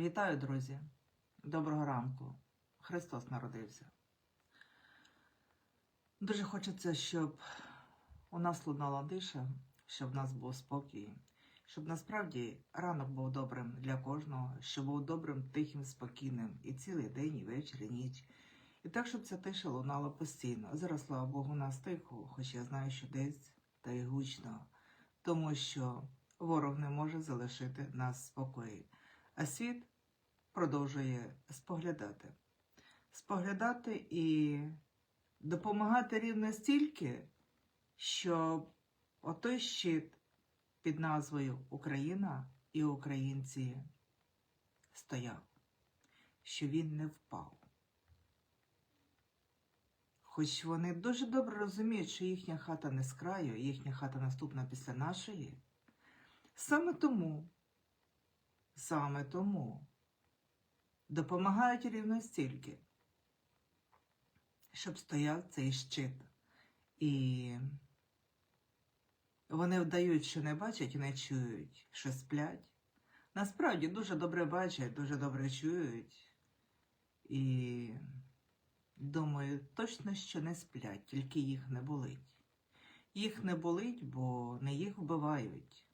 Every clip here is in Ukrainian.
Вітаю, друзі! Доброго ранку! Христос народився. Дуже хочеться, щоб у нас лунала тиша, щоб в нас був спокій, щоб насправді ранок був добрим для кожного, щоб був добрим, тихим, спокійним і цілий день, і вечір, і ніч. І так, щоб ця тиша лунала постійно. Зараз, слава Богу, нас тихо, хоч я знаю, що десь та й гучно, тому що ворог не може залишити нас спокої, а світ продовжує споглядати. Споглядати і допомагати рівно стільки, щоб отой щит під назвою Україна і українці стояв, що він не впав. Хоч вони дуже добре розуміють, що їхня хата не з краю, їхня хата наступна після нашої. Саме тому, саме тому допомагають рівно стільки, щоб стояв цей щит. І вони вдають, що не бачать і не чують, що сплять. Насправді дуже добре бачать, дуже добре чують. І думаю, точно, що не сплять, тільки їх не болить. Їх не болить, бо не їх вбивають,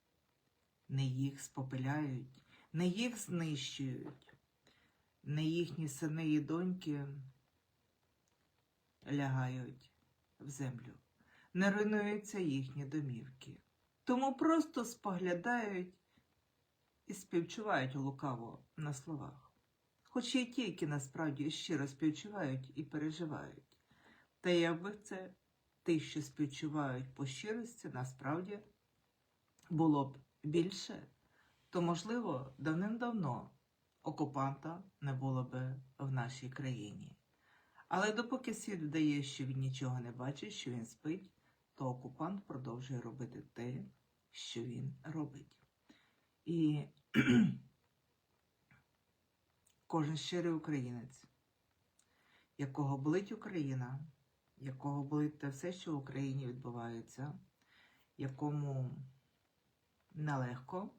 не їх спопиляють, не їх знищують, не їхні сини і доньки лягають в землю, не руйнуються їхні домівки. Тому просто споглядають і співчувають лукаво на словах. Хоч є ті, які насправді щиро співчувають і переживають. Та якби це ті, що співчувають по щирості, насправді було б більше, то, можливо, давним-давно окупанта не було би в нашій країні. Але допоки світ вдає, що він нічого не бачить, що він спить, то окупант продовжує робити те, що він робить. І кожен щирий українець, якого болить Україна, якого болить те все, що в Україні відбувається, якому нелегко,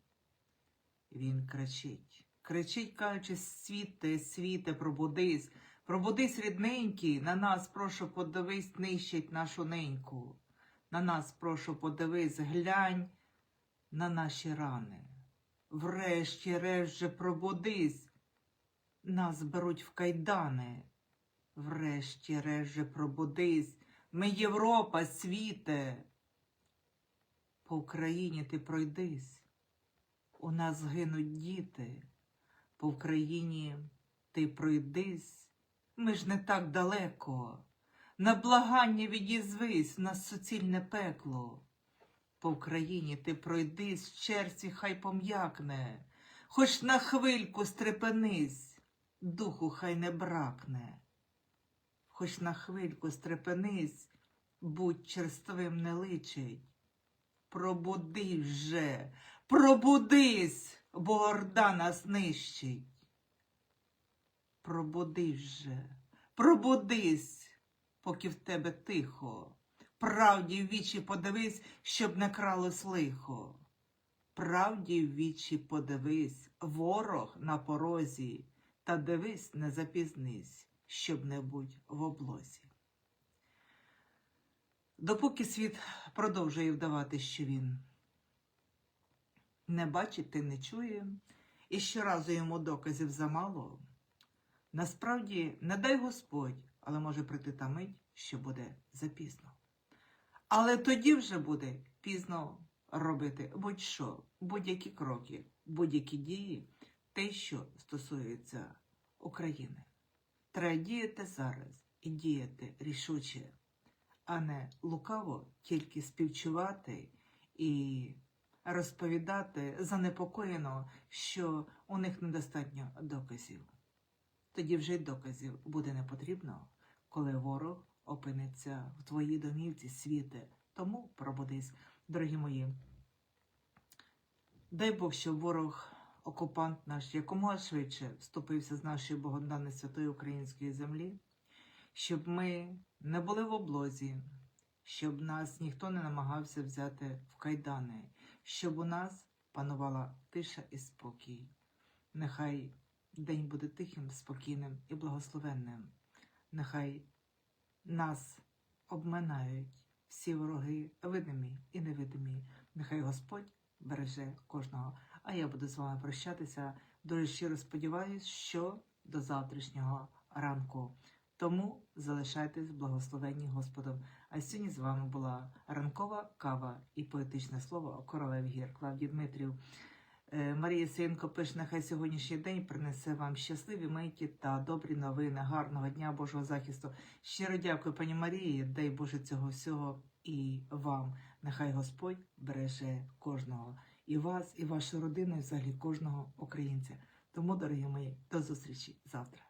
він кричить. Кричить, кажучи, світе, світе, пробудись, пробудись, рідненький, на нас, прошу, подивись, нищить нашу неньку. На нас, прошу, подивись, глянь на наші рани. Врешті-решт же пробудись, нас беруть в кайдани. Врешті-решт же пробудись, ми Європа, світе. По Україні ти пройдись, у нас гинуть діти, по Україні ти пройдись, ми ж не так далеко. На благання відізвись, на суцільне пекло. По Україні ти пройдись, в черзі хай пом'якне, хоч на хвильку стрепенись, духу хай не бракне. Хоч на хвильку стрепенись, будь черствим не личить. Пробуди вже, пробудись, бо орда нас нищить. Пробудись же, пробудись, поки в тебе тихо. Правді в вічі подивись, щоб не кралось лихо. Правді в вічі подивись, ворог на порозі, та дивись, не запізнись, щоб не будь в облозі. Допоки світ продовжує вдавати, що він не бачить і не чує, і щоразу йому доказів замало, насправді не дай Господь, але може прийти та мить, що буде запізно. Але тоді вже буде пізно робити будь-що, будь-які кроки, будь-які дії, те, що стосується України. Треба діяти зараз і діяти рішуче, а не лукаво тільки співчувати і розповідати занепокоєно, що у них недостатньо доказів. Тоді вже й доказів буде не потрібно, коли ворог опиниться в твоїй домівці світе. Тому пробудись, дорогі мої. Дай Бог, щоб ворог, окупант наш якомога швидше вступився з нашої богоданної святої української землі, щоб ми не були в облозі, щоб нас ніхто не намагався взяти в кайдани, щоб у нас панувала тиша і спокій. Нехай день буде тихим, спокійним і благословенним. Нехай нас обминають всі вороги, видимі і невидимі. Нехай Господь береже кожного. А я буду з вами прощатися. Дуже щиро сподіваюся, що до завтрашнього ранку. Тому залишайтесь благословенні Господом. А сьогодні з вами була ранкова кава і поетичне слово королев гір Клавдій Дмитрів. Е, Марія Синко пише, нехай сьогоднішній день принесе вам щасливі миті та добрі новини, гарного дня Божого захисту. Щиро дякую, пані Марії. Дай Боже цього всього і вам. Нехай Господь береже кожного і вас, і вашу родину, і взагалі кожного українця. Тому, дорогі мої, до зустрічі завтра.